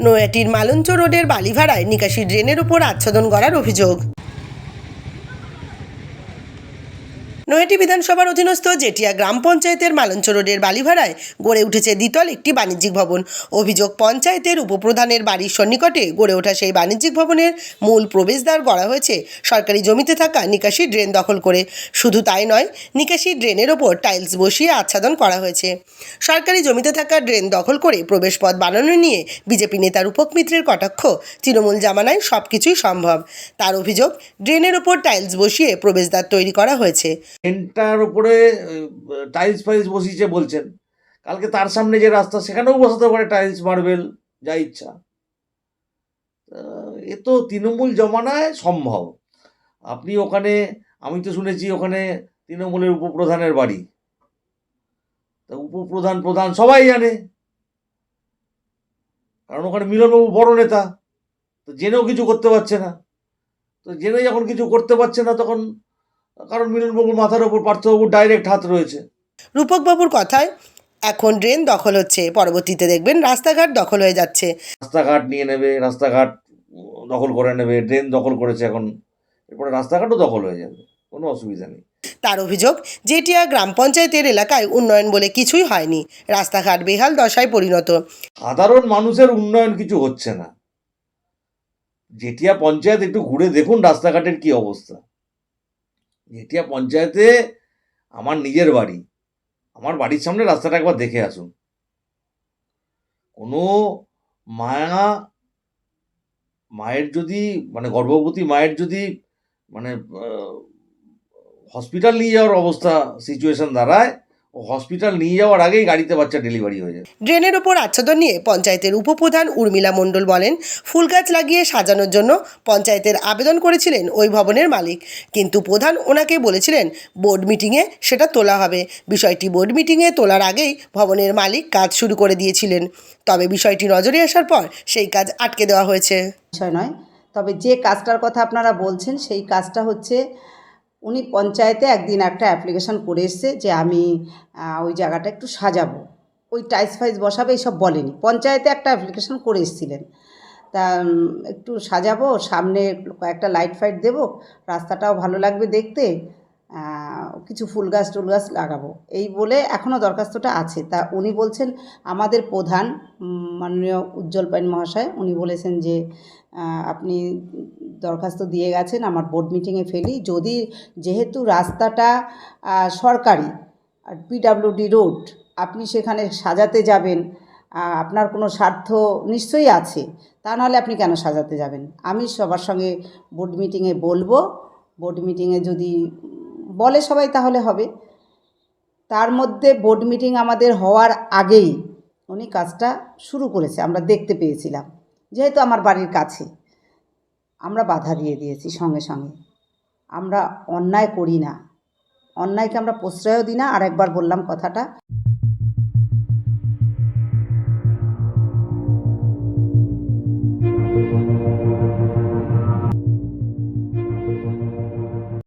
নয়াটির মালঞ্চ রোডের বালিভাড়ায় নিকাশি ড্রেনের উপর আচ্ছাদন করার অভিযোগ। নয়াটি বিধানসভার অধীনস্থ জেটিয়া গ্রাম পঞ্চায়েতের মালঞ্চ রোডের বালিভাড়ায় গড়ে উঠেছে দ্বিতল একটি বাণিজ্যিক ভবন। অভিযোগ, পঞ্চায়েতের উপপ্রধানের বাড়ির সন্নিকটে গড়ে ওঠা সেই বাণিজ্যিক ভবনের মূল প্রবেশদ্বার গড়া হয়েছে সরকারি জমিতে থাকা নিকাশি ড্রেন দখল করে। শুধু তাই নয়, নিকাশি ড্রেনের ওপর টাইলস বসিয়ে আচ্ছাদন করা হয়েছে। সরকারি জমিতে থাকা ড্রেন দখল করে প্রবেশপথ বানানো নিয়ে বিজেপি নেতার উপক মিত্রের কটাক্ষ, তৃণমূল জামানায় সব কিছুই সম্ভব। তার অভিযোগ, ড্রেনের ওপর টাইলস বসিয়ে প্রবেশদ্বার তৈরি করা হয়েছে। ট্রেনটার উপরে টাইলস ফাইলস বসিয়েছে বলছেন। কালকে তার সামনে যে রাস্তা, সেখানেও বসাতে পারে টাইলস মার্বেল যা ইচ্ছা। এ তো তৃণমূল জমানায় সম্ভব। আপনি ওখানে, আমি তো শুনেছি ওখানে তৃণমূলের উপপ্রধানের বাড়ি। তা উপপ্রধান, প্রধান সবাই জানে। কারণ ওখানে মিলনবাবু বড় নেতা। তো জেনেও কিছু করতে পারছে না। তো জেনে যখন কিছু করতে পারছে না, তখন কারণ মিলনবাবুর মাথার ওপর পার্থবাবুর ডাইরেক্ট হাত রয়েছে। রূপকবাবুর কথায় এখন ড্রেন দখল হচ্ছে পরবর্তীতে দেখবেন রাস্তাঘাট দখল হয়ে যাচ্ছে। রাস্তাঘাট নিয়ে নেবে রাস্তাঘাট দখল করে নেবে ড্রেন দখল করেছে এখন এরপরে রাস্তাঘাটও দখল হয়ে যাবে কোনো অসুবিধা নেই। তার অভিযোগ জেটিয়া গ্রাম পঞ্চায়েতের এলাকায় উন্নয়ন বলে কিছুই হয়নি রাস্তাঘাট বেহাল দশায় পরিণত। সাধারণ মানুষের উন্নয়ন কিছু হচ্ছে না। জেঠিয়া পঞ্চায়েত একটু ঘুরে দেখুন রাস্তাঘাটের কি অবস্থা। জেঠিয়া পঞ্চায়েতে আমার নিজের বাড়ি। আমার বাড়ির সামনে রাস্তাটা একবার দেখে আসুন। কোনো মায়া, মায়ের যদি মানে গর্ভবতী মায়ের যদি মানে হসপিটাল নিয়ে যাওয়ার অবস্থা সিচুয়েশন দাঁড়ায় হসপিটাল নিয়ে যাওয়ার আগেই গাড়িতে বাচ্চা ডেলিভারি হয়ে যায়। ড্রেনের ওপর আচ্ছাদন নিয়ে পঞ্চায়েতের উপপ্রধান উর্মিলা মণ্ডল বলেন ফুল গাছ লাগিয়ে সাজানোর জন্য পঞ্চায়েতের আবেদন করেছিলেন ওই ভবনের মালিক। কিন্তু প্রধান ওনাকে বলেছিলেন বোর্ড মিটিংয়ে সেটা তোলা হবে। বিষয়টি বোর্ড মিটিংয়ে তোলার আগেই ভবনের মালিক কাজ শুরু করে দিয়েছিলেন। তবে বিষয়টি নজরে আসার পর সেই কাজ আটকে দেওয়া হয়েছে। বিষয় নয়। তবে যে কাজটার কথা আপনারা বলছেন সেই কাজটা হচ্ছে উনি পঞ্চায়েতে একদিন একটা অ্যাপ্লিকেশান করে এসছে যে আমি ওই জায়গাটা একটু সাজাবো। ওই টাইস ফাইস বসাবে, এইসব বলেনি। পঞ্চায়েতে একটা অ্যাপ্লিকেশান করে এসেছিলেন। তা একটু সাজাবো, সামনে কয়েকটা লাইট ফাইট দেবো, রাস্তাটাও ভালো লাগবে দেখতে। কিছু ফুল গাছ, টুল গাছ লাগাবো। এই বলে এখনও দরখাস্তটা আছে। তা উনি বলছেন, আমাদের প্রধান মাননীয় উজ্জ্বল পাইন মহাশয়, উনি বলেছেন যে আপনি দরখাস্ত দিয়ে গেছেন, আমার বোর্ড মিটিংয়ে ফেলি। যদি যেহেতু রাস্তাটা সরকারি, আর পিডাব্লিউডি রোড আপনি সেখানে সাজাতে যাবেন আপনার কোনো স্বার্থ নিশ্চয়ই আছে, তা নাহলে আপনি কেন সাজাতে যাবেন? আমি সবার সঙ্গে বোর্ড মিটিংয়ে বলব। বোর্ড মিটিংয়ে যদি বলে সবাই তাহলে হবে। তার মধ্যে বোর্ড মিটিং আমাদের হওয়ার আগেই উনি কাজটা শুরু করেছে, আমরা দেখতে পেয়েছিলাম। যেহেতু আমার বাড়ির কাছে। আমরা বাধা দিয়ে দিয়েছি সঙ্গে সঙ্গে। আমরা অন্যায় করি না। অন্যায়কে আমরা প্রশ্রয়ও দিই না। আর একবার বললাম কথাটা।